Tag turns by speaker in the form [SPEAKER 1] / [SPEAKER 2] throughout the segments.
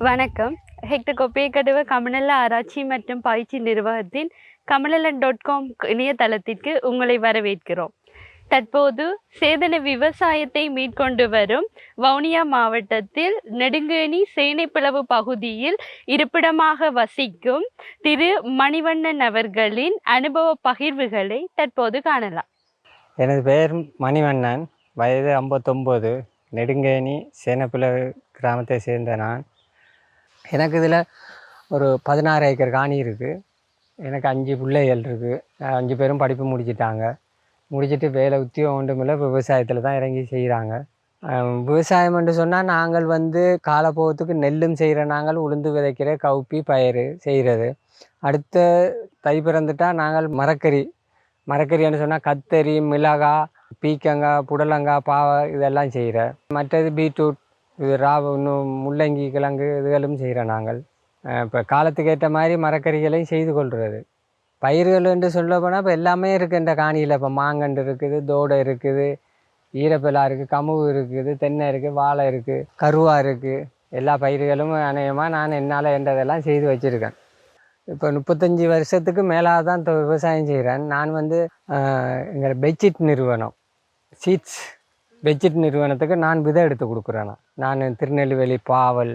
[SPEAKER 1] வணக்கம். ஹெக்டர் கொப்பையக்கடுவ கமநல ஆராய்ச்சி மற்றும் பயிற்சி நிர்வாகத்தின் கமநலன் டாட் காம் இணையதளத்திற்கு உங்களை வரவேற்கிறோம். தற்போது சேதன விவசாயத்தை மேற்கொண்டு வரும் வவுனியா மாவட்டத்தில் நெடுங்கேணி சேனைப்பிளவு பகுதியில் இருப்பிடமாக வசிக்கும் திரு மணிவண்ணன் அவர்களின் அனுபவ பகிர்வுகளை தற்போது காணலாம்.
[SPEAKER 2] எனது பெயர் மணிவண்ணன். வயது ஐம்பத்தொம்போது. நெடுங்கேணி சேனப்பிளவு கிராமத்தை சேர்ந்த நான் எனக்கு இதில் ஒரு பதினாறு ஏக்கர் காணி இருக்குது எனக்கு அஞ்சு பிள்ளைகள் இருக்குது அஞ்சு பேரும் படிப்பு முடிச்சிட்டாங்க. முடிச்சுட்டு வேலை உத்தியோகம் ஒன்றும் இல்லை விவசாயத்தில் தான் இறங்கி செய்கிறாங்க விவசாயம் என்று சொன்னால் நாங்கள் வந்து காலப்போகத்துக்கு நெல்லும் செய்கிற நாங்கள் உளுந்து விதைக்கிற கவுப்பி பயிர் செய்கிறது அடுத்த தை பிறந்துட்டா நாங்கள் மரக்கறி. மரக்கறின்னு சொன்னால் கத்தரி மிளகாய் பீக்கங்காய் புடலங்காய் பாவை இதெல்லாம் செய்கிற மற்றது பீட்ரூட் இது ராவ இன்னும் முள்ளங்கி கிழங்கு இதுகளும் செய்கிறோம் நாங்கள். இப்போ காலத்துக்கு ஏற்ற மாதிரி மரக்கறிகளையும் செய்து கொள்கிறது பயிர்கள் என்று சொல்ல போனால் இப்போ எல்லாமே இருக்குது இந்த காணியில். இப்போ மாங்கன்று இருக்குது தோடை இருக்குது ஈரப்பிலா இருக்குது கமுகு இருக்குது தென்னை இருக்குது வாழை இருக்குது கருவா இருக்குது எல்லா பயிர்களும் அநேகமாக நான் என்னால் என்றதெல்லாம் செய்து வச்சுருக்கேன். இப்போ முப்பத்தஞ்சு வருஷத்துக்கு மேலாக தான் இப்போ விவசாயம் செய்கிறேன் நான் வந்து எங்கள் பெட்ஷீட் நிறுவனம். சீட்ஸ். பெட்ஷீட் நிறுவனத்துக்கு நான் விதை எடுத்து கொடுக்குறேன் நான். திருநெல்வேலி பாவல்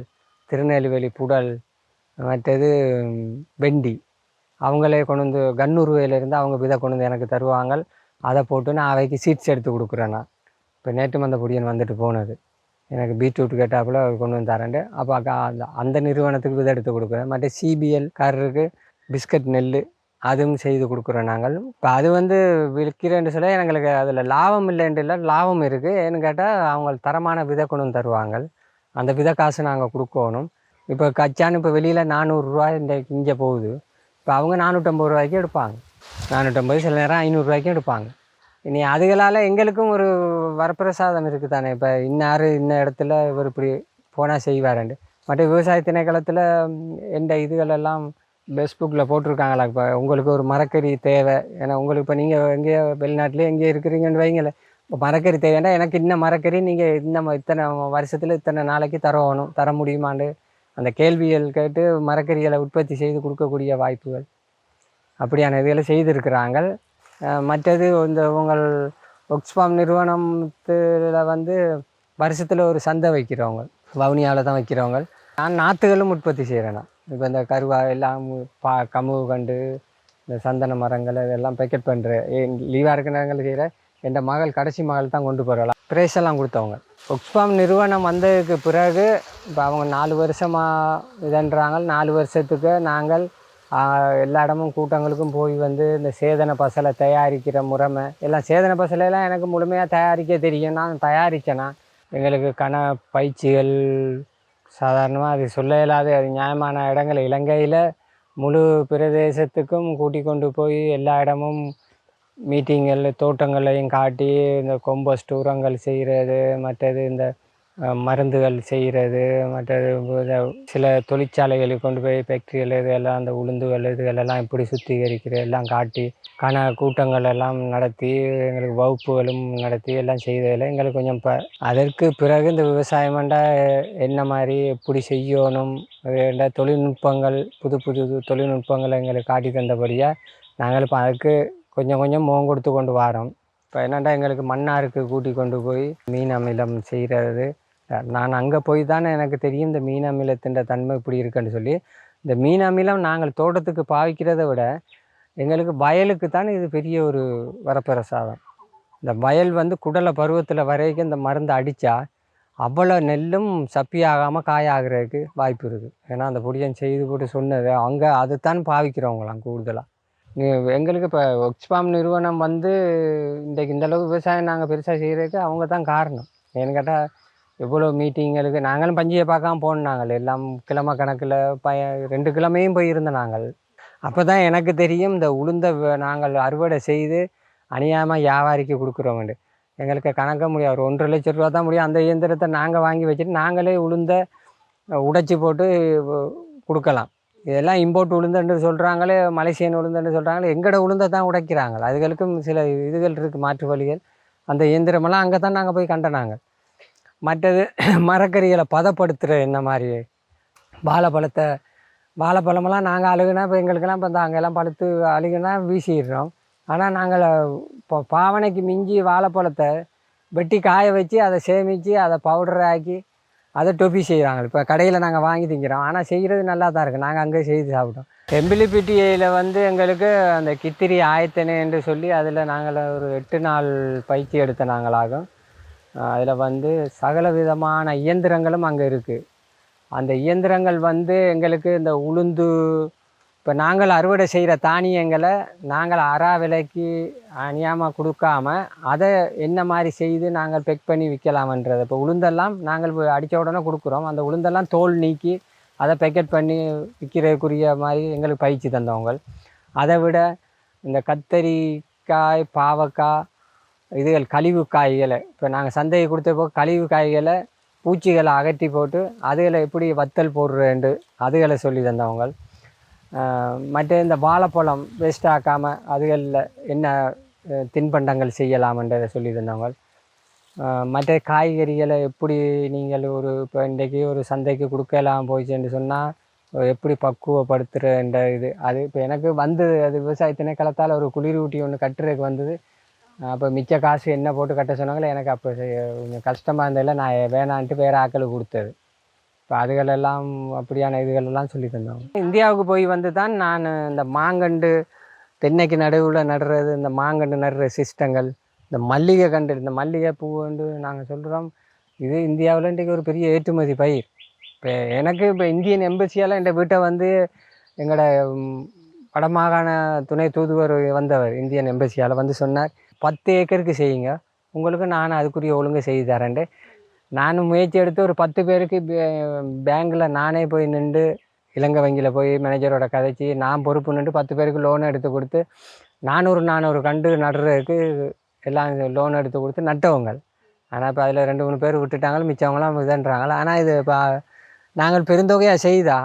[SPEAKER 2] திருநெல்வேலி புடல் மற்றது வெண்டி. அவங்களே கொண்டு வந்து கண்ணுருவையிலேருந்து அவங்க விதை கொண்டு வந்து எனக்கு தருவாங்க. அதை போட்டு நான் அவைக்கு சீட்ஸ் எடுத்து கொடுக்குறேன் இப்போ நேற்று வந்த பொடியன் வந்துட்டு போனது. எனக்கு பீட்ரூட் கேட்டாப்புல கொண்டு வந்து தரேன்ட்டு. அப்போ அந்த அந்த நிறுவனத்துக்கு விதை எடுத்து கொடுக்குறேன். மற்ற சிபிஎல் காரருக்கு பிஸ்கட் நெல் அதுவும் செய்து கொடுக்குறோம் நாங்கள். இப்போ அது வந்து விற்கிறேன்னு சொல்ல எங்களுக்கு அதில் லாபம் இல்லைன்ட்டு இல்லை லாபம் இருக்குது ஏன்னு கேட்டால் அவங்க தரமான விதை கொண்டு தருவாங்க. அந்த விதை காசு நாங்கள் கொடுக்கணும். இப்போ கச்சான்னு இப்போ வெளியில் நானூறுரூவா இந்த இங்கே போகுது. இப்போ அவங்க நானூற்றம்பது ரூபாய்க்கு எடுப்பாங்க. நானூற்றம்பது சில நேரம் ஐநூறுரூவாய்க்கும் எடுப்பாங்க. இனி அதுகளால் எங்களுக்கும் ஒரு வரப்பிரசாதம் இருக்குது தானே இப்போ இன்னார் இன்ன இடத்துல இவர் இப்படி போனால் செய்வாருண்டு மற்ற விவசாய திணைக்களத்தில் எந்த இதுகளெல்லாம் ஃபேஸ்புக்கில் போட்டிருக்காங்களா? இப்போ உங்களுக்கு ஒரு மரக்கறி தேவை. ஏன்னா உங்களுக்கு இப்போ நீங்கள் எங்கேயோ வெளிநாட்டிலே எங்கேயோ இருக்கிறீங்கன்னு வைங்களேன். இப்போ மரக்கறி தேவைன்னா எனக்கு இன்ன மரக்கறி நீங்கள் இந்த இத்தனை வருஷத்தில் இத்தனை நாளைக்கு தரணும் தர முடியுமான்னு அந்த கேள்விகள் கேட்டு மரக்கறிகளை உற்பத்தி செய்து கொடுக்கக்கூடிய வாய்ப்புகள். அப்படியான இதுகளை செய்திருக்கிறாங்க மற்றது இந்த உங்கள் ஒக்ஸ்பாம் நிறுவனத்தில் வந்து வருஷத்தில் ஒரு சந்தை வைக்கிறவங்க வவுனியாவில் தான் வைக்கிறவங்க. நான் நாற்றுகளும் உற்பத்தி செய்கிறேன் நான். இப்போ இந்த கருவா எல்லாம் பா கமுகு கண்டு இந்த சந்தன மரங்கள் இதெல்லாம் பேக்கெட் பண்ணுறேன் லீவாக இருக்கிற நேரங்களில் செய்கிற என் மகள் கடைசி மகள் தான் கொண்டு போகிறலாம் ப்ரைஸ் எல்லாம் கொடுத்தவங்க. ஒக்ஸ்ஃபார்ம் நிறுவனம் வந்ததுக்கு பிறகு இப்போ அவங்க நாலு வருஷமாக இதன்றாங்க. நாலு வருஷத்துக்கு நாங்கள் எல்லா இடமும் கூட்டங்களுக்கும் போய் வந்து இந்த சேதன பசலை தயாரிக்கிற முறைமை எல்லாம் சேதன பசலையெல்லாம் எனக்கு முழுமையாக தயாரிக்க தெரியும். நான் தயாரித்தேன்னா எங்களுக்கு கன பயிற்சிகள் சாதாரணமாக அது சொல்ல இயலாது. அது நியாயமான இடங்கள். இலங்கையில் முழு பிரதேசத்துக்கும் கூட்டி கொண்டு போய் எல்லா இடமும் மீட்டிங்கள் தோட்டங்களையும் காட்டி இந்த கொம்போஸ்ட் உரங்கள் செய்கிறது மற்றது இந்த மருந்துகள் செய்கிறது மற்றது சில தொழிற்சாலைகளுக்கு கொண்டு போய் ஃபேக்ட்ரிகள் இதெல்லாம் அந்த உளுந்துகள் இதுகளெல்லாம் எப்படி சுத்திகரிக்கிறது எல்லாம் காட்டி கன கூட்டங்கள் எல்லாம் நடத்தி எங்களுக்கு வகுப்புகளும் நடத்தி எல்லாம் செய்ததில் எங்களுக்கு கொஞ்சம் இப்போ அதற்கு பிறகு இந்த விவசாயம்ண்டா என்ன மாதிரி எப்படி செய்யணும் அது தொழில்நுட்பங்கள் புது புது தொழில்நுட்பங்களை எங்களுக்கு காட்டி தந்தபடியாக நாங்கள் இப்போ அதுக்கு கொஞ்சம் கொஞ்சம் முகம் கொடுத்து கொண்டு வரோம். இப்போ என்னென்னா எங்களுக்கு மன்னாருக்கு கூட்டி கொண்டு போய் மீன் அமிலம் செய்கிறது நான் அங்கே போய் தானே எனக்கு தெரியும் இந்த மீன் அமிலத்தின் தன்மை இப்படி இருக்குன்னு சொல்லி. இந்த மீன் அமிலம் நாங்கள் தோட்டத்துக்கு பாவிக்கிறதை விட எங்களுக்கு வயலுக்கு தானே இது பெரிய ஒரு வரப்பிரசாதம் இந்த வயல் வந்து குடலை பருவத்தில் வரைக்கும் இந்த மருந்து அடித்தா அவ்வளோ நெல்லும் சப்பி ஆகாமல் காயாகிறதுக்கு வாய்ப்பு இருக்குது ஏன்னா அந்த பொடியன் செய்து போட்டு சொன்னது அங்கே அதுதான் பாவிக்கிறவங்களாம் கூடுதலாக எங்களுக்கு இப்போ ஒக்ஸ்பாம் நிறுவனம் வந்து இன்றைக்கு இந்த அளவு விவசாயம் நாங்கள் பெருசாக செய்கிறதுக்கு அவங்க தான் காரணம். ஏன்னு கேட்டால் எவ்வளோ மீட்டிங்களுக்கு நாங்களும் பஞ்சியை பார்க்காம போனோம் நாங்கள். எல்லாம் கிழமை கணக்கில் பய ரெண்டு கிழமையும் போயிருந்தோம் நாங்கள். அப்போ தான் எனக்கு தெரியும் இந்த உளுந்த வ- நாங்கள் அறுவடை செய்து அநியாயமாக வியாபாரிக்கு கொடுக்குறோம்ண்டு எங்களுக்கு கணக்க முடியாது. ஒரு ஒன்றரை லட்ச ரூபா தான் முடியும். அந்த இயந்திரத்தை நாங்கள் வாங்கி வச்சுட்டு நாங்களே உளுந்த உடைச்சி போட்டு கொடுக்கலாம். இதெல்லாம் இம்போர்ட் உளுந்தன்று சொல்கிறாங்களே மலேசியன் உளுந்துன்னு சொல்கிறாங்களே எங்களோட உளுந்தை தான் உடைக்கிறாங்க. அதுகளுக்கும் சில இதுகள் இருக்குது மாற்று வழிகள். அந்த இயந்திரமெல்லாம் அங்கே தான் நாங்கள் போய் கண்டனாங்க. மற்றது மரக்கறிகளை பதப்படுத்துகிற என்ன மாதிரி? வாழைப்பழத்தை வாழைப்பழமெல்லாம் நாங்கள் அழுகுனா இப்போ எங்களுக்கெல்லாம் இப்போ இந்த அங்கெல்லாம் பழுத்து அழுகுனா வீசிடுறோம். ஆனால் நாங்கள் இப்போ பாவனைக்கு மிஞ்சி வாழைப்பழத்தை வெட்டி காய வச்சு அதை சேமித்து அதை பவுடர் ஆக்கி அதை டொபி செய்கிறாங்க இப்போ கடையில் நாங்கள் வாங்கி திங்கிறோம். ஆனால் செய்கிறது நல்லா தான் இருக்குது நாங்கள் அங்கே செய்து சாப்பிட்டோம். எம்பிலிப்பிட்டியில் வந்து எங்களுக்கு அந்த கித்திரி ஆயத்தனை என்று சொல்லி அதில் நாங்கள் ஒரு எட்டு நாள் பயிற்சி எடுத்த நாங்களாகும். அதில் வந்து சகல விதமான இயந்திரங்களும் அங்கே இருக்குது அந்த இயந்திரங்கள் வந்து எங்களுக்கு இந்த உளுந்து இப்போ நாங்கள் அறுவடை செய்கிற தானியங்களை நாங்கள் அறா விலைக்கு அணியாமல் கொடுக்காம அதை என்ன மாதிரி செய்து நாங்கள் பெக் பண்ணி விற்கலாமன்றது இப்போ உளுந்தெல்லாம் நாங்கள் அடித்த உடனே கொடுக்குறோம். அந்த உளுந்தெல்லாம் தோல் நீக்கி அதை பேக்கெட் பண்ணி விற்கிறதுக்குரிய மாதிரி எங்களுக்கு பயிற்சி தந்தவங்க. அதை விட இந்த கத்தரிக்காய் பாவக்காய் இதுகள் கழிவு காய்களை இப்போ நாங்கள் சந்தையை கொடுத்த கழிவு காய்களை பூச்சிகளை அகற்றி போட்டு அதுகளை எப்படி வத்தல் போடுறேன்ட்டு அதுகளை சொல்லி தந்தவங்க மற்ற இந்த வாழைப்பழம் வேஸ்ட் ஆக்காமல் அதுகளில் என்ன தின்பண்டங்கள் செய்யலாம்ன்றதை சொல்லி தந்தவங்க மற்ற காய்கறிகளை எப்படி நீங்கள் ஒரு இப்போ இன்றைக்கி ஒரு சந்தைக்கு கொடுக்கலாம் போயிச்சுன்னு சொன்னால் எப்படி பக்குவப்படுத்துகிற இது அது இப்போ எனக்கு வந்தது அது விவசாய திணைக்களத்தால் ஒரு குளிரூட்டி ஒன்று கட்டுறதுக்கு வந்தது. அப்போ மிச்ச காசு என்ன போட்டு கட்ட சொன்னாங்களோ எனக்கு அப்போ கொஞ்சம் கஷ்டமாக இருந்ததில்ல நான் வேணான்ட்டு வேறு ஆக்கள் கொடுத்தது. இப்போ அதுகளெல்லாம் அப்படியான இதுகளெல்லாம் சொல்லி தந்தோம். இந்தியாவுக்கு போய் வந்து தான் நான் இந்த மாங்கண்டு தென்னைக்கு நடுவில் நடுறது இந்த மாங்கண்டு நடுற சிஸ்டங்கள் இந்த மல்லிகை கண்டு இந்த மல்லிகை பூ வந்து நாங்கள் சொல்கிறோம் இது இந்தியாவில் இன்றைக்கு ஒரு பெரிய ஏற்றுமதி பயிர். இப்போ எனக்கு இப்போ இந்தியன் எம்பசியால் என் வீட்டை வந்து எங்களோட வடமாகாண துணை தூதுவர் வந்தவர் இந்தியன் எம்பசியால் வந்து சொன்னார் பத்து ஏக்கருக்கு செய்யுங்க. உங்களுக்கு நான் அதுக்குரிய ஒழுங்கு செய்து தரேன்ட்டு. நானும் முயற்சி எடுத்து ஒரு பத்து பேருக்கு பேங்க்கில் நானே போய் நின்று இலங்கை வங்கியில் போய் மேனேஜரோட கதைச்சி நான் பொறுப்பு நின்று பத்து பேருக்கு லோன் எடுத்து கொடுத்து நானூறு நானூறு கண்டு நடுறதுக்கு எல்லாம் லோன் எடுத்து கொடுத்து நட்டவங்க. ஆனால் இப்போ அதில் ரெண்டு மூணு பேர் விட்டுட்டாங்க மிச்சவங்களாம் இதுன்றாங்களா ஆனால் இது இப்போ நாங்கள் பெருந்தொகையாக செய்தா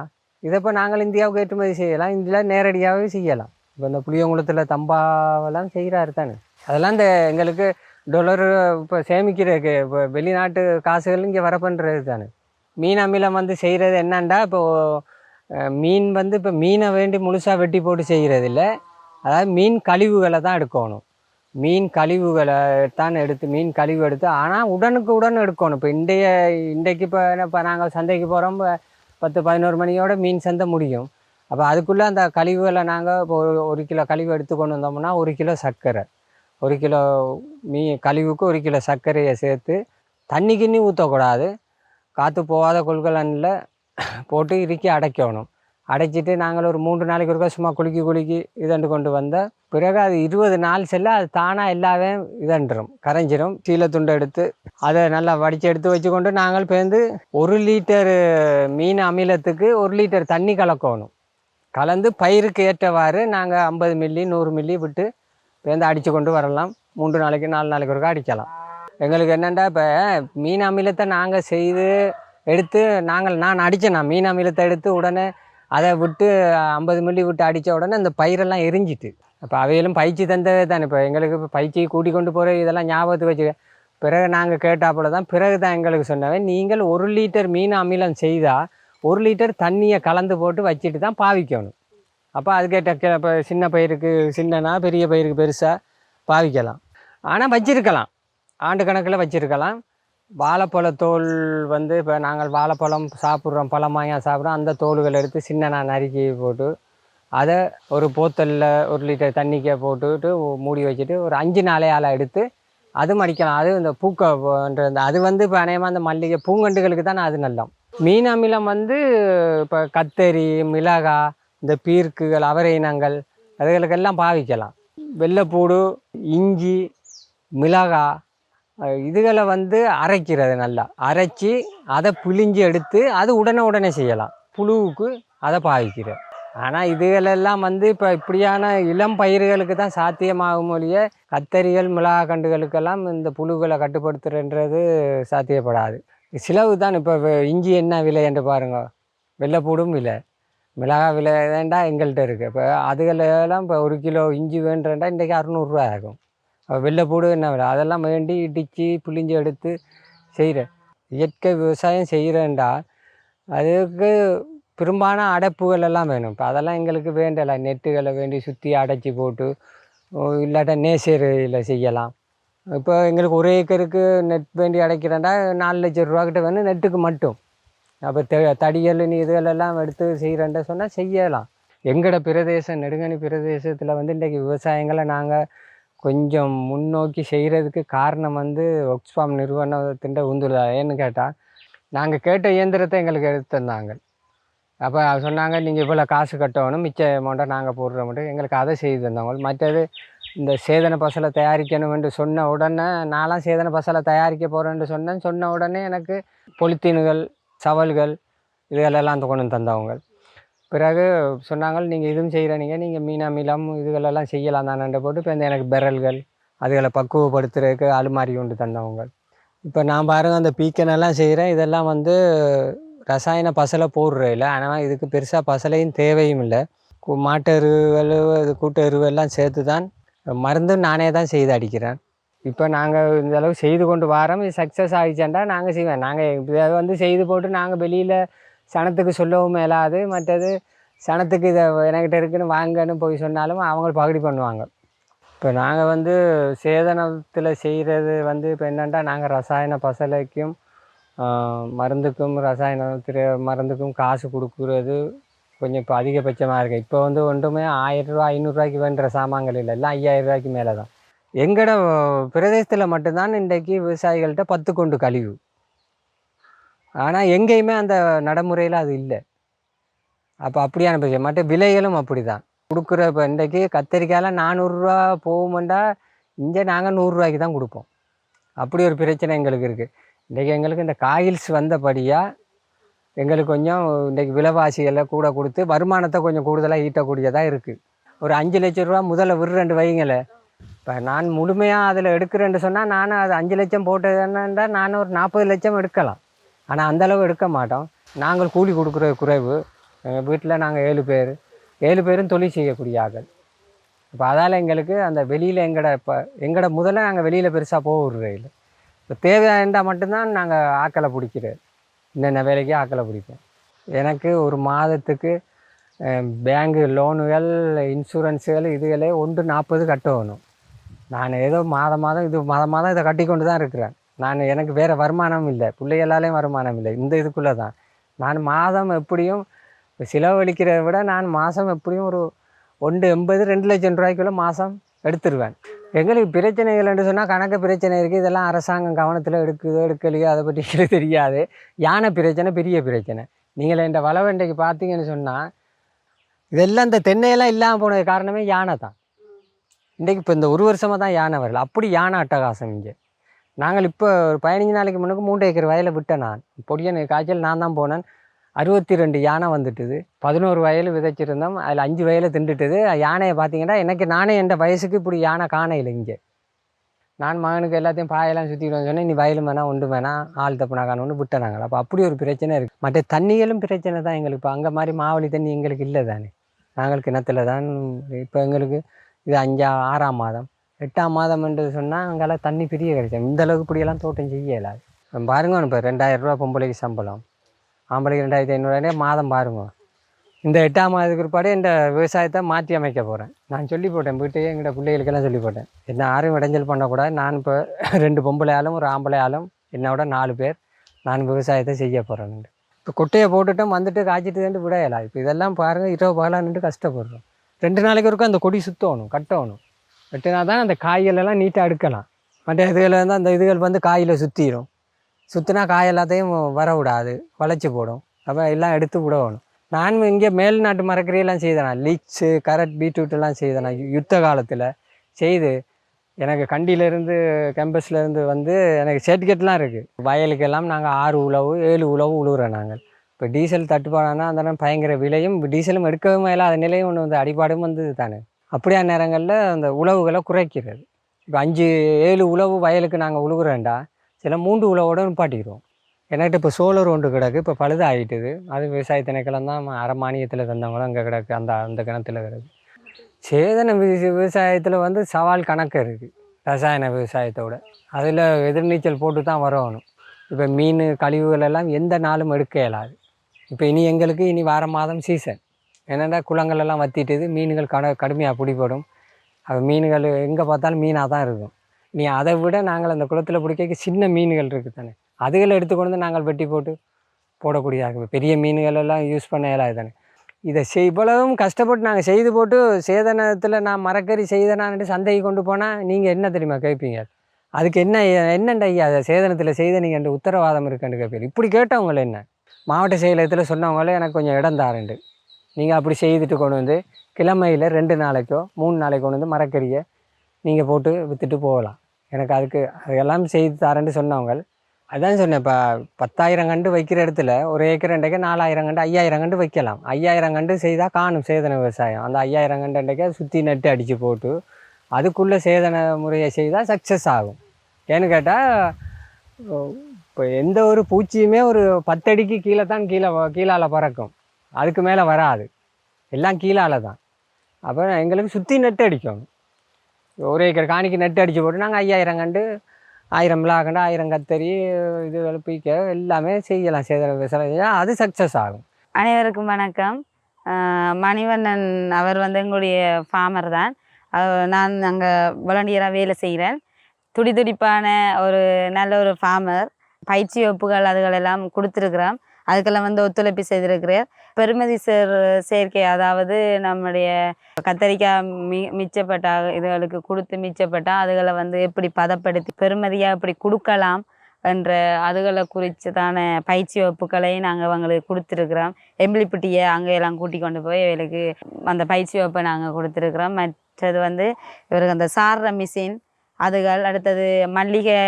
[SPEAKER 2] இதை இப்போ நாங்கள் இந்தியாவுக்கு ஏற்றுமதி செய்யலாம். இதில் நேரடியாகவே செய்யலாம். இப்போ இந்த புளியங்குளத்தில் தம்பாவெல்லாம் செய்கிறாரு தானே. அதெல்லாம் இந்த எங்களுக்கு டொலர் இப்போ சேமிக்கிறதுக்கு இப்போ வெளிநாட்டு காசுகள் இங்கே வர தானே. மீன் அமிலம் வந்து செய்கிறது என்னண்டா இப்போ மீன் வந்து இப்போ மீனை வேண்டி முழுசாக வெட்டி போட்டு செய்கிறது இல்லை. அதாவது மீன் கழிவுகளை தான் எடுக்கணும். மீன் கழிவுகளை தான் எடுத்து மீன் கழிவு எடுத்து ஆனால் உடனுக்கு உடன் எடுக்கணும். இப்போ இன்றைய இன்றைக்கு இப்போ இப்போ நாங்கள் சந்தைக்கு போகிறோம் பத்து பதினோரு மணியோட மீன் சந்தை முடியும். அப்போ அதுக்குள்ளே அந்த கழிவுகளை நாங்கள் இப்போ ஒரு ஒரு கிலோ கழிவு எடுத்து கொண்டு வந்தோம்னா ஒரு கிலோ சர்க்கரை. ஒரு கிலோ மீ கழிவுக்கு ஒரு கிலோ சர்க்கரையை சேர்த்து தண்ணி கிண்ணி ஊற்றக்கூடாது காற்று போகாத கொள்கலனில் போட்டு இறுக்கி அடைக்கணும். அடைச்சிட்டு நாங்கள் ஒரு மூன்று நாளைக்கு ஒருக்கா சும்மா குலுக்கி குலுக்கி இதண்டு கொண்டு வந்த பிறகு அது இருபது நாள் செல்ல அது தானாக எல்லாமே இதண்டுரும் கரைஞ்சிரும். சீல துண்டை எடுத்து அதை நல்லா வடித்து எடுத்து வச்சுக்கொண்டு நாங்கள் பேர்ந்து ஒரு லிட்டர் மீன் அமிலத்துக்கு ஒரு லிட்டர் தண்ணி கலக்கணும். கலந்து பயிருக்கு ஏற்றவாறு நாங்கள் ஐம்பது மில்லி நூறு மில்லி விட்டு பேர்ந்து அடித்து கொண்டு வரலாம். மூன்று நாளைக்கு நாலு நாளைக்கு ஒருக்கா அடிக்கலாம். எங்களுக்கு என்னென்னா இப்போ மீன் அமிலத்தை நாங்கள் செய்து எடுத்து நாங்கள் நான் அடித்தேன் நான் மீன் அமிலத்தை எடுத்து உடனே அதை விட்டு ஐம்பது மில்லி விட்டு அடித்த உடனே அந்த பயிரெல்லாம் எரிஞ்சிட்டு. அப்போ அவையிலும் பயிற்சி தந்தது தானே. இப்போ எங்களுக்கு இப்போ பயிற்சி கூட்டி கொண்டு போகிற இதெல்லாம் ஞாபகத்துக்கு வச்சு பிறகு நாங்கள் கேட்டாப்புல தான் பிறகு தான் எங்களுக்கு சொன்னவன் நீங்கள் ஒரு லிட்டர் மீன் அமிலம் செய்தால் ஒரு லிட்டர் தண்ணியை கலந்து போட்டு வச்சுட்டு தான் பாவிக்கணும். அப்போ அதுக்கேற்ற இப்போ சின்ன பயிருக்கு சின்னனா பெரிய பயிருக்கு பெருசாக பாவிக்கலாம். ஆனால் வச்சிருக்கலாம். ஆண்டு கணக்கில் வச்சிருக்கலாம். வாழைப்பழ தோல் வந்து இப்போ நாங்கள் வாழைப்பழம் சாப்பிட்றோம் பழமாயா சாப்பிட்றோம். அந்த தோல்கள் எடுத்து சின்னனா நறுக்கி போட்டு அதை ஒரு போத்தலில் ஒரு லிட்டர் தண்ணிக்க போட்டுட்டு மூடி வச்சுட்டு ஒரு அஞ்சு நாளையால் எடுத்து அது மடிக்கலாம். அது இந்த பூக்கன்ற அது வந்து இப்போ அநேகமாக அந்த மல்லிகை பூங்கண்டுகளுக்கு தான் அது நல்லம். மீன் அமிலம் வந்து இப்போ கத்தரி மிளகாய் இந்த பீர்க்குகள் அவரை இனங்கள் அதுகளுக்கெல்லாம் பாவிக்கலாம். வெள்ளைப்பூடு இஞ்சி மிளகா இதுகளை வந்து அரைக்கிறது நல்லா. அரைச்சி அதை பிழிஞ்சு எடுத்து அது உடனே உடனே செய்யலாம். புழுவுக்கு அதை பாவிக்கிறது ஆனால் இதுகளெல்லாம் வந்து இப்போ இப்படியான இளம் பயிர்களுக்கு தான் சாத்தியமாகும் ஒழிய கத்தரிகள் மிளகா கண்டுகளுக்கெல்லாம் இந்த புழுகளை கட்டுப்படுத்துறன்றது சாத்தியப்படாது. சிலவு தான் இப்போ இஞ்சி என்ன விலை என்று பாருங்க. வெள்ளைப்பூடும் விலை. மிளகா விலை வேண்டா எங்கள்கிட்ட இருக்குது இப்போ அதுகளெல்லாம் இப்போ ஒரு கிலோ இஞ்சி வேண்டுறேன்டா இன்றைக்கி அறநூறுரூவா ஆகும். வெளில வெள்ளைப்பூடு என்ன விலை? அதெல்லாம் வேண்டி இடித்து புளிஞ்சு எடுத்து செய்கிறேன் இயற்கை விவசாயம் செய்கிறேன்டா அதுக்கு பெரும்பாலான அடைப்புகள் எல்லாம் வேணும். இப்போ அதெல்லாம் எங்களுக்கு வேண்டலை. நெட்டுகளை வேண்டி சுற்றி அடைச்சி போட்டு ஓ, இல்லாட்டா நேசரியில் செய்யலாம். இப்போ எங்களுக்கு ஒரு ஏக்கருக்கு நெட் வேண்டி அடைக்கிறேன்டா நாலு லட்சம் ரூபாக்கிட்ட வேணும் நெட்டுக்கு மட்டும். அப்போ தெ தடியல் நீ இதுகளெல்லாம் எடுத்து செய்கிறேன்டா சொன்னால் செய்யலாம். எங்களோட பிரதேசம் நெடுங்கணி பிரதேசத்தில் வந்து இன்றைக்கி விவசாயங்களை நாங்கள் கொஞ்சம் முன்னோக்கி செய்கிறதுக்கு காரணம் வந்து ஒக்ஸ்ஃபார்ம் நிறுவனத்தின் உந்துல ஏன்னு கேட்டால் நாங்கள் கேட்ட இயந்திரத்தை எங்களுக்கு எடுத்து தந்தாங்க. அப்போ சொன்னாங்க நீங்கள் இவ்வளோ காசு கட்டணும் மிச்ச அமௌண்ட்டை நாங்கள் போடுற மட்டும் எங்களுக்கு அதை செய்து தந்தவங்க. மற்றது இந்த சேதன பசலை தயாரிக்கணும்னு சொன்ன உடனே நான்லாம் சேதன பசலை தயாரிக்க போகிறேன்னு சொன்னேன் சொன்ன உடனே எனக்கு பொலித்தீனுகள் சவல்கள் இதுகளெல்லாம் கொண்டு வந்து தந்தவங்க. பிறகு சொன்னாங்க நீங்கள் இதுவும் செய்கிறீங்க நீங்கள் மீனா மீளம் இதுகளெல்லாம் செய்யலாம் தானே போட்டு இப்போ இந்த எனக்கு பெரல்கள் அதுகளை பக்குவப்படுத்துறதுக்கு அலுமாரி கொண்டு தந்தவங்க. இப்போ நான் பாருங்க அந்த பீக்கனெல்லாம் செய்கிறேன் இதெல்லாம் வந்து ரசாயன பசலை போடுறதில்ல ஆனால் இதுக்கு பெருசாக பசலையும் தேவையும் இல்லை. மாட்டு எருவுகள் இது கூட்டு எருவெல்லாம் சேர்த்து தான் மருந்தும் நானே தான் செய்து அடிக்கிறேன். இப்போ நாங்கள் இந்த அளவு செய்து கொண்டு வரோம் இது சக்ஸஸ் ஆகிச்சேன்டா நாங்கள் செய்வேன் நாங்கள் இதை வந்து செய்து போட்டு நாங்கள் வெளியில் சனத்துக்கு சொல்லவும் மேலாது. மற்றது சனத்துக்கு இதை என்கிட்ட இருக்குன்னு வாங்கன்னு போய் சொன்னாலும் அவங்க பகுடி பண்ணுவாங்க. இப்போ நாங்கள் வந்து சேதனத்தில் செய்கிறது வந்து இப்போ என்னென்னா நாங்கள் ரசாயன பசலைக்கும் மருந்துக்கும் ரசாயனத்தில் மருந்துக்கும் காசு கொடுக்குறது கொஞ்சம் இப்போ அதிகபட்சமாக இருக்குது இப்போ வந்து ஒன்றுமே ஆயிரம் ரூபா ஐநூறுரூவாய்க்கு வேண்டுற சாமான்கள் இல்லை. எல்லாம் ஐயாயிரம் ரூபாய்க்கு மேலே தான் எங்களோட பிரதேசத்தில் மட்டும்தான் இன்றைக்கு விவசாயிகள்கிட்ட பத்து கொண்டு கழிவு. ஆனால் எங்கேயுமே அந்த நடைமுறையில் அது இல்லை. அப்போ அப்படியான பிரச்சனை. மற்ற விலைகளும் அப்படி தான் கொடுக்குற இப்போ இன்றைக்கி கத்திரிக்காயெல்லாம் நானூறுரூவா போகுமெண்டா இங்கே நாங்கள் நூறுரூவாய்க்கு தான் கொடுப்போம். அப்படி ஒரு பிரச்சனை எங்களுக்கு இருக்குது இன்றைக்கி எங்களுக்கு இந்த காயில்ஸ் வந்தபடியாக எங்களுக்கு கொஞ்சம் இன்றைக்கி விலைவாசிகளை கூட கொடுத்து வருமானத்தை கொஞ்சம் கூடுதலாக ஈட்டக்கூடியதாக இருக்குது ஒரு அஞ்சு லட்ச ரூபா முதல்ல ரெண்டு வைங்களேன் இப்போ நான் முழுமையாக அதில் எடுக்கிறேன்னு சொன்னால் நானும் அது அஞ்சு லட்சம் போட்டதுன்னா நானும் ஒரு நாற்பது லட்சம் எடுக்கலாம். ஆனால் அந்தளவு எடுக்க மாட்டோம். நாங்கள் கூலி கொடுக்குற குறைவு எங்கள் வீட்டில் நாங்கள் ஏழு பேர். ஏழு பேரும் தொழில் செய்யக்கூடிய ஆட்கள். இப்போ அதால் எங்களுக்கு அந்த வெளியில் எங்களோட இப்போ எங்களோட முதல்ல நாங்கள் வெளியில் பெருசாக போக விடுறது இல்லை. இப்போ தேவையாக இருந்தால் மட்டும்தான் நாங்கள் ஆக்களை பிடிக்கிறது இன்னென்ன வேலைக்கு ஆக்களை பிடிப்போம். எனக்கு ஒரு மாதத்துக்கு பேங்கு லோனுகள் இன்சூரன்ஸுகள் இதுகளே ஒன்று நாற்பது கட்டணும் நான் ஏதோ மாதம் மாதம் இது மாதம் மாதம் இதை கட்டி கொண்டு தான் இருக்கிறேன். நான் எனக்கு வேறு வருமானம் இல்லை. பிள்ளைகளாலேயும் வருமானம் இல்லை. இந்த இதுக்குள்ளே தான். நான் மாதம் எப்படியும் செலவழிக்கிறத விட நான் மாதம் எப்படியும் ஒரு ஒன்று எண்பது ரெண்டு லட்சம் ரூபாய்க்குள்ளே மாதம் எடுத்துருவேன். எங்களுக்கு பிரச்சனைகள்னு சொன்னால் கணக்கு பிரச்சனை இருக்குது. இதெல்லாம் அரசாங்கம் கவனத்தில் எடுக்குதோ எடுக்கலையோ அதை பற்றி தெரியாது. யானை பிரச்சனை பெரிய பிரச்சனை. நீங்கள் இந்த வளவண்டைக்கு பார்த்தீங்கன்னு சொன்னால் இதெல்லாம் இந்த தென்னையெல்லாம் இல்லாமல் போனது காரணமே யானை தான். இன்றைக்கு இப்போ இந்த ஒரு வருஷமாக தான் யானை வரல. அப்படி யானை அட்டகாசம் இங்கே. நாங்கள் இப்போ ஒரு பதினஞ்சு நாளைக்கு முன்னுக்கு மூன்று ஏக்கர் வயலை விட்டேன் நான். பொடியன் காய்ச்சல் நான் தான் போனேன். அறுபத்தி ரெண்டு யானை வந்துட்டுது. பதினோரு வயல் விதைச்சிருந்தோம். அதில் அஞ்சு வயலை திண்டுட்டுது. யானையை பார்த்தீங்கன்னா எனக்கு நானே என் வயசுக்கு இப்படி யானை காணையில் இங்கே. நான் மகனுக்கு எல்லாத்தையும் பாயெல்லாம் சுற்றிடுவேன் சொன்னேன். நீ வயலும் வேணாம் ஒன்று வேணாம். ஆள் தப்புனா காணும்னு விட்டேன் நாங்கள். அப்போ அப்படி ஒரு பிரச்சனை இருக்குது மற்ற தண்ணிகளும் பிரச்சனை தான் எங்களுக்கு. இப்போ அங்கே மாதிரி மாவழி தண்ணி எங்களுக்கு இல்லை தானே. நாங்கள் கிணத்துல தான் இப்போ எங்களுக்கு இது அஞ்சா ஆறாம் மாதம். எட்டாம் மாதம் என்று சொன்னால் அங்கெல்லாம் தண்ணி பிரிய கிடைச்சோம் இந்த அளவுக்கு இப்படியெல்லாம் தோட்டம் செய்ய பாருங்க இப்போ ரெண்டாயிரரூபா பொம்பளைக்கு சம்பளம். ஆம்பளைக்கு ரெண்டாயிரத்தி ஐநூறுரூவாயே மாதம் பாருங்க. இந்த எட்டாம் மாதத்துக்கு பிற்பாடு இந்த விவசாயத்தை மாற்றி அமைக்க போகிறேன் நான் சொல்லி போட்டேன். வீட்டையே எங்கள்கிட்ட பிள்ளைகளுக்கெல்லாம் சொல்லி போட்டேன். என்ன யாரும் இடைஞ்சல் பண்ணக்கூடாது. நான் இப்போ ரெண்டு பொம்பளை ஆளும் ஒரு ஆம்பளை ஆளும் என்னோட நாலு பேர் நான் விவசாயத்தை செய்ய போகிறேன் இப்போ கொட்டையை போட்டுட்டோம் வந்துட்டு காய்ச்சிட்டு வந்து விடையலாம் இப்போ இதெல்லாம் பாருங்கள் இரவு பகலாக கஷ்டப்படுறோம். ரெண்டு நாளைக்கு ஒருக்கும் அந்த கொடி சுற்றணும் கட்டணும். வெட்டினா தான் அந்த காய்கள் எல்லாம் நீட்டாக எடுக்கலாம். மற்ற இதுகள் வந்து அந்த இதுகள் வந்து காயில் சுற்றிடும் சுற்றினா காய் எல்லாத்தையும் வர விடாது வளைச்சி போடும். அப்போ எல்லாம் எடுத்து விடணும். நான் இங்கே மேல்நாட்டு மரக்கறியெல்லாம் செய்தேன் லீக்ஸு கரட் பீட்ரூட்டெல்லாம் செய்தேன் யுத்த காலத்தில் செய்து எனக்கு கண்டியிலேருந்து கேம்பஸ்லேருந்து வந்து எனக்கு சர்டிஃபிகேட்லாம் இருக்குது வயலுக்கெல்லாம் நாங்கள் ஆறு உழவு ஏழு உழவு உழுவுறோம் நாங்கள். இப்போ டீசல் தட்டுப்பாடானா அந்த பயங்கர விலையும் டீசலும் எடுக்கவும் இல்லாத நிலையும் ஒன்று வந்து அடிபாடும் வந்தது தானே. அப்படியான நேரங்களில் அந்த உழவுகளை குறைக்கிறது. இப்போ அஞ்சு ஏழு உழவு வயலுக்கு நாங்கள் உழுகுறேன்டா சில மூன்று உழவோட நிப்பாட்டிக்கிறோம் என்கிட்ட இப்போ சோலர் ஒன்று கிடக்கு இப்போ பழுது ஆகிட்டுது அது விவசாய திணைக்களம் தான் அரை மானியத்தில் தந்தவங்களும் அங்கே கிடக்கு அந்த அந்த கிணத்துல கிடக்கு. சேதன விவசாயத்தில் வந்து சவால் கணக்கு இருக்குது ரசாயன விவசாயத்தோட. அதில் எதிர்நீச்சல் போட்டு தான் வரணும் இப்போ மீன் கழிவுகள் எல்லாம் எந்த நாளும் எடுக்க இயலாது. இப்போ இனி எங்களுக்கு இனி வார மாதம் சீசன் என்னென்னா குளங்கள் எல்லாம் வத்திட்டுது மீன்கள் கட கடுமையாக பிடிபடும். அது மீன்கள் எங்கே பார்த்தாலும் மீனாக தான் இருக்கும். நீ அதை விட நாங்கள் அந்த குளத்தில் பிடிக்க சின்ன மீன்கள் இருக்குது தானே. அதுகளை எடுத்துக்கொண்டு வந்து நாங்கள் வெட்டி போட்டு போடக்கூடியதாக பெரிய மீன்கள் எல்லாம் யூஸ் பண்ண இயலாது தானே. இதை செய் இவ்வளவும் கஷ்டப்பட்டு நாங்கள் செய்து போட்டு சேதனத்தில் நான் மரக்கறி செய்தனான்ட்டு சந்தைக்கு கொண்டு போனால் நீங்கள் என்ன தெரியுமா கேட்பீங்க அதுக்கு என்ன என்னண்டா ஐயா அதை சேதனத்தில் செய்த நீங்கள் உத்தரவாதம் இருக்குன்னு கேட்பீங்க இப்படி கேட்டவங்களை என்ன? மாவட்ட செயலகத்தில் சொன்னவங்களே எனக்கு கொஞ்சம் இடம் தாருண்டு. நீங்கள் அப்படி செய்துட்டு கொண்டு வந்து கிழமையில் ரெண்டு நாளைக்கோ மூணு நாளைக்கு கொண்டு வந்து மரக்கறியை நீங்கள் போட்டு விற்றுட்டு போகலாம். எனக்கு அதுக்கு அதெல்லாம் செய்து தரேன்னு சொன்னவங்க அதான் சொன்னேன் இப்போ பத்தாயிரம் கண்டு வைக்கிற இடத்துல ஒரு ஏக்கர் ரெண்டைக்கு நாலாயிரம் கண்டு ஐயாயிரம் கண்டு வைக்கலாம். ஐயாயிரம் கண்டு செய்தால் காணும் சேதன விவசாயம். அந்த ஐயாயிரம் கண்டு ரெண்டைக்கு சுற்றி நட்டு அடித்து போட்டு அதுக்குள்ளே சேதன முறையை செய்தால் சக்ஸஸ் ஆகும். ஏன்னு கேட்டால் இப்போ எந்த ஒரு பூச்சியுமே ஒரு பத்தடிக்கு கீழே தான் கீழே கீழால் பறக்கும். அதுக்கு மேலே வராது. எல்லாம் கீழால் தான் அப்புறம் எங்களுக்கு சுற்றி நட்டு அடிக்கணும் ஒரு ஏக்கர் காணிக்கு நட்டு அடித்து போட்டு நாங்கள் ஐயாயிரம் கண்டு ஆயிரம் மிளகாண்டு ஆயிரம் கத்தரி இது பீக்க எல்லாமே செய்யலாம். செய்த செய்யலாம். அது சக்ஸஸ் ஆகும்.
[SPEAKER 3] அனைவருக்கும் வணக்கம். மணிவண்ணன் அவர் வந்து எங்களுடைய ஃபார்மர் தான். நான் அங்கே வாலண்டியராக வேலை செய்கிறேன் துடி துடிப்பான ஒரு நல்ல ஒரு ஃபார்மர் பயிற்சி வகுப்புகள் அதுகளெல்லாம் கொடுத்துருக்குறோம். அதுக்கெல்லாம் வந்து ஒத்துழைப்பு செய்திருக்கிறேன் பெருமதி சேர் சேர்க்கை அதாவது நம்முடைய கத்தரிக்காய் மி மிச்சப்பட்ட இதுகளுக்கு கொடுத்து மிச்சப்பட்டா அதுகளை வந்து எப்படி பதப்படுத்தி பெருமதியாக எப்படி கொடுக்கலாம் என்ற அதுகளை குறித்ததான பயிற்சி வகுப்புகளை நாங்கள் அவங்களுக்கு கொடுத்துருக்குறோம். எம்பிளிப்பட்டியை அங்கே எல்லாம் கூட்டி கொண்டு போய் இவர்களுக்கு அந்த பயிற்சி வகுப்பை நாங்கள் கொடுத்துருக்குறோம். மற்றது வந்து இவருக்கு அந்த சார்ற மிஷின் அதுகள் அடுத்தது மல்லிகை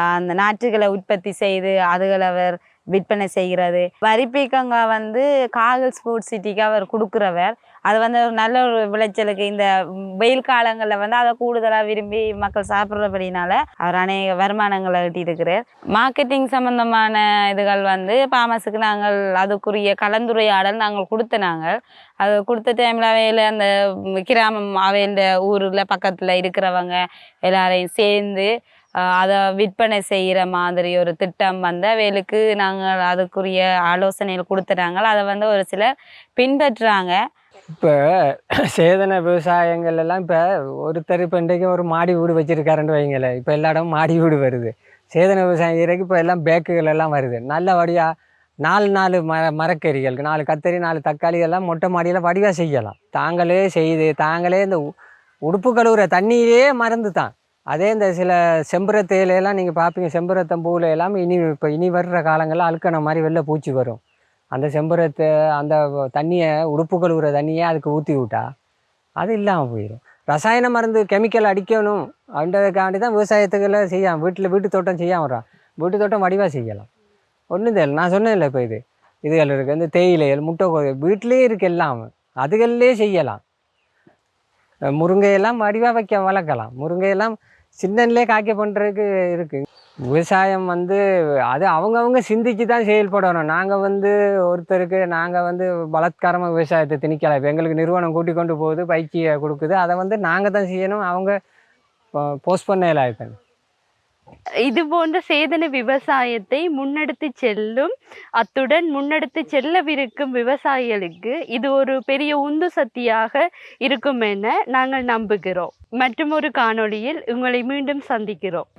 [SPEAKER 3] அந்த நாற்றுகளை உற்பத்தி செய்து அதுகளை அவர் விற்பனை செய்கிறது. வரிப்பீக்கங்க வந்து காகல் ஸ்போர்ட்ஸ் சிட்டிக்கு அவர் கொடுக்குறவர். அது வந்து ஒரு நல்ல ஒரு விளைச்சலுக்கு இந்த வெயில் காலங்களில் வந்து அதை கூடுதலாக விரும்பி மக்கள் சாப்பிட்றபடினால அவர் அநேக வருமானங்களை ஈட்டியிருக்கிறார். மார்க்கெட்டிங் சம்மந்தமான இதுகள் வந்து பாமஸுக்கு நாங்கள் அதுக்குரிய கலந்துரையாடல் நாங்கள் கொடுத்த நாங்கள். அது கொடுத்த டைமில் அவையில் அந்த கிராமம் அவையில் ஊரில் பக்கத்தில் இருக்கிறவங்க எல்லாரையும் சேர்ந்து அதை விற்பனை செய்கிற மாதிரி ஒரு திட்டம் வந்து அவைகளுக்கு நாங்கள் அதுக்குரிய ஆலோசனைகள் கொடுத்துட்டாங்க. அதை வந்து ஒரு சிலர் பின்பற்றுறாங்க.
[SPEAKER 2] இப்போ சேதன விவசாயங்கள் எல்லாம் இப்போ ஒருத்தர் இப்போ இன்றைக்கு ஒரு மாடி வீடு வச்சுருக்காருன்னு வைங்களேன் இப்போ எல்லா இடமும் மாடி வீடு வருது. சேதன விவசாயம் செய்கிறதுக்கு இப்போ எல்லாம் பேக்குகள் எல்லாம் வருது. நல்லபடியாக நாலு நாலு மர மரக்கறிகள் நாலு கத்தரி நாலு தக்காளி எல்லாம் மொட்டை மாடியில் வடிவாக செய்யலாம். தாங்களே செய்து தாங்களே இந்த உ- உடுப்பு கழுவுற தண்ணியிலே மறந்து தான் அதே இந்த சில செம்பருத்த நீங்கள் பார்ப்பீங்க செம்பரத்தம் பூவில் எல்லாம் இனி இப்போ இனி வர்ற காலங்களில் அழுக்கண மாதிரி வெளில பூச்சி வரும். அந்த செம்பரத்தை அந்த தண்ணியை உடுப்பு கழுவுற தண்ணியை அதுக்கு ஊற்றி விட்டா அது இல்லாமல் போயிடும் ரசாயன மருந்து கெமிக்கல் அடிக்கணும் அப்படின்றதுக்காண்டி தான் விவசாயத்துக்கெல்லாம் செய்யாமல் வீட்டில் வீட்டு தோட்டம் செய்யாமல் வர்றான். வீட்டு தோட்டம் வடிவாக செய்யலாம். ஒன்றும் தெரியல நான் சொன்னேன் இல்லை இப்போ இது. இதுகள் இருக்குது இந்த தேயிலைகள் முட்டை வீட்டிலேயே இருக்குது எல்லாம். அதுகள்லேயே செய்யலாம். முருங்கையெல்லாம் வடிவாக வைக்க வளர்க்கலாம். முருங்கையெல்லாம் சின்னன்லேயே காய்க்க பண்ணுறதுக்கு இருக்குது விவசாயம் வந்து அது அவங்கவுங்க சிந்திச்சு தான் செயல்படணும். நாங்கள் வந்து ஒருத்தருக்கு நாங்கள் வந்து பலாத்காரமாக விவசாயத்தை திணிக்கலாம் இப்போ எங்களுக்கு நிறுவனம் கூட்டி கொண்டு போகுது பயிற்சியை கொடுக்குது. அதை வந்து நாங்கள் தான் செய்யணும். அவங்க போஸ்ட் பண்ண இல்லாது
[SPEAKER 1] இது போன்ற சேதன விவசாயத்தை முன்னெடுத்து செல்லும் அத்துடன் முன்னெடுத்து செல்லவிருக்கும் விவசாயிகளுக்கு இது ஒரு பெரிய உந்து சக்தியாக இருக்கும் என நாங்கள் நம்புகிறோம். மற்றும் ஒரு காணொளியில் உங்களை மீண்டும் சந்திக்கிறோம்.